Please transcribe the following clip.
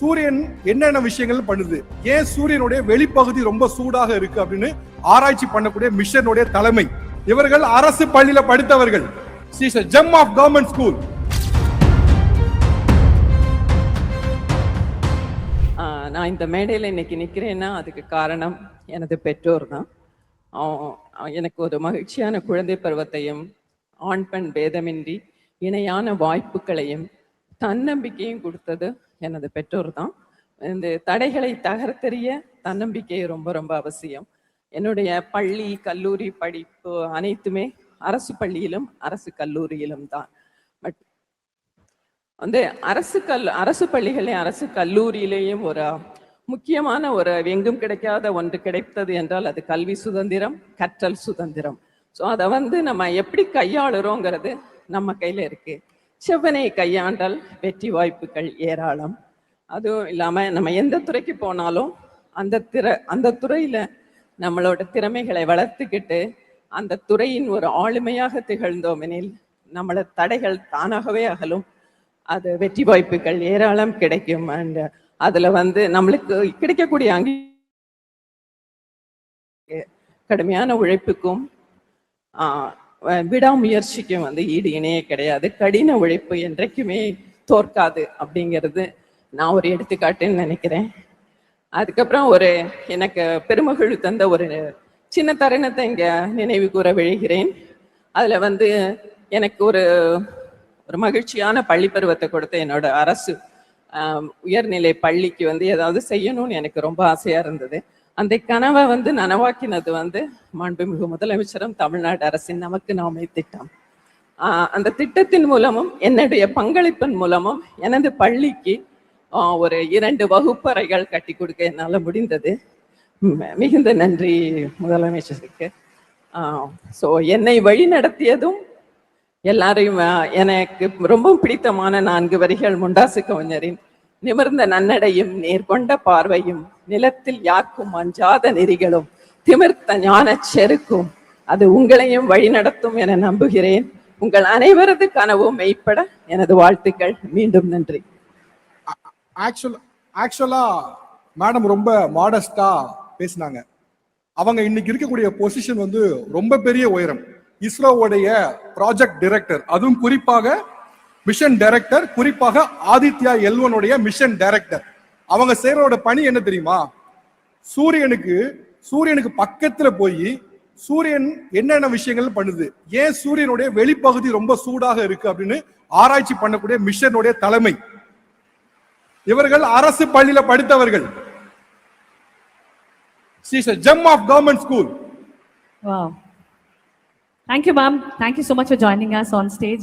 சூரியன் என்னென்ன விஷயங்கள் பண்ணுது? ஏன் சூரியனுடைய வெளிப்பகுதி ரொம்ப சூடாக இருக்கு அப்படின்னு ஆராய்ச்சி பண்ணக்கூடிய மிஷனுடைய தலைமை. இவர்கள் அரசு பள்ளியில படித்தவர்கள். ஜெம் ஆஃப் கவர்மெண்ட் ஸ்கூல் நான் இந்த மேடையில் இன்னைக்கு நிற்கிறேன்னா அதுக்கு காரணம் எனது பெற்றோர் தான். எனக்கு ஒரு மகிழ்ச்சியான குழந்தை பருவத்தையும் ஆண் பெண் பேதமின்றி இணையான வாய்ப்புகளையும் தன்னம்பிக்கையும் கொடுத்தது எனது பெற்றோர் தான் இந்த தடைகளை தகர்த்தெறிய தன்னம்பிக்கை ரொம்ப ரொம்ப அவசியம். என்னுடைய பள்ளி கல்லூரி படிப்பு அனைத்துமே அரசு பள்ளியிலும் அரசு கல்லூரியிலும் தான். பட் வந்து அரசு கல் அரசு பள்ளிகளையும் அரசு கல்லூரியிலேயும் ஒரு முக்கியமான ஒரு எங்கும் கிடைக்காத ஒன்று கிடைத்தது என்றால் அது கல்வி சுதந்திரம் கற்றல் சுதந்திரம். ஸோ அதை வந்து நம்ம எப்படி கையாளுறோங்கிறது நம்ம கையில இருக்கு. செவ்வனை கையாண்டால் வெற்றி வாய்ப்புகள் ஏராளம். அதுவும் இல்லாம நம்ம எந்த துறைக்கு போனாலும் அந்த திற அந்த துறையில நம்மளோட திறமைகளை வளர்த்துக்கிட்டு அந்த துறையின் ஒரு ஆளுமையாக திகழ்ந்தோம் எனில் நம்மள தடைகள் தானாகவே அகலும். அது வெற்றி வாய்ப்புகள் ஏராளம் கிடைக்கும். அண்ட் அதுல வந்து நம்மளுக்கு கிடைக்கக்கூடிய அங்கீ கடுமையான உழைப்புக்கும் ஆஹ் விடாமுயற்சிக்கும் வந்து ஈடு இணையே கிடையாது. கடின உழைப்பு என்றைக்குமே தோற்காது அப்படிங்கிறது நான் ஒரு எடுத்துக்காட்டுன்னு நினைக்கிறேன். அதுக்கப்புறம் ஒரு எனக்கு பெருமகிழ் தந்த ஒரு சின்ன தருணத்தை இங்கே நினைவு கூற விழுகிறேன். அதில் வந்து எனக்கு ஒரு ஒரு மகிழ்ச்சியான பள்ளி பருவத்தை கொடுத்த என்னோட அரசு உயர்நிலை பள்ளிக்கு வந்து ஏதாவது செய்யணும்னு எனக்கு ரொம்ப ஆசையாக இருந்தது. அந்த கனவை வந்து நனவாக்கினது வந்து மாண்புமிகு முதலமைச்சரும் தமிழ்நாடு அரசின் நமக்கு நாமே திட்டம். அந்த திட்டத்தின் மூலமும் என்னுடைய பங்களிப்பின் மூலமும் எனது பள்ளிக்கு ஒரு இரண்டு வகுப்பறைகள் கட்டி கொடுக்க என்னால் முடிந்தது. மிகுந்த நன்றி முதலமைச்சருக்கு. ஸோ என்னை வழி நடத்தியதும் எல்லாரையும் எனக்கு ரொம்ப பிடித்தமான நான்கு வரிகள் முண்டாசு கவிஞரின் நிமிர்ந்த நன்னடையும் நேர்கொண்ட பார்வையும் நிலத்தில் யாக்கும் அஞ்சாத நெறிகளும் திமிர்த்த ஞானச் செருக்கும். அது உங்களையும் வழிநடத்தும் என நம்புகிறேன். உங்கள் அனைவரது கனவும் மெய்ப்பட எனது வாழ்த்துக்கள். மீண்டும் நன்றி. ஆக்சுவல் ஆக்சுவலா மேடம் ரொம்ப மாடஸ்டா பேசினாங்க. அவங்க இன்னைக்கு இருக்கக்கூடிய பொசிஷன் வந்து ரொம்ப பெரிய உயரம். இஸ்ரோவுடைய ப்ராஜெக்ட் டிரெக்டர் அதுவும் குறிப்பாக மிஷன் டைரக்டர் குறிப்பாக ஆதித்யா எல்வனுடைய மிஷன் டைரக்டர் அவங்க செய்யறோட பணி என்ன தெரியுமா சூரியனுக்கு சூரியனுக்கு பக்கத்துல போய் சூரியன் என்னென்ன விஷயங்கள் பண்ணுது ஏன் சூரியனுடைய வெளிப்பகுதி ரொம்ப சூடாக இருக்கு அப்படின்னு ஆராய்ச்சி பண்ணக்கூடிய மிஷனுடைய தலைமை இவர்கள் அரசு பள்ளியில படித்தவர்கள் gem of government school Wow. Thank you, ma'am. Thank you so much for joining us on stage.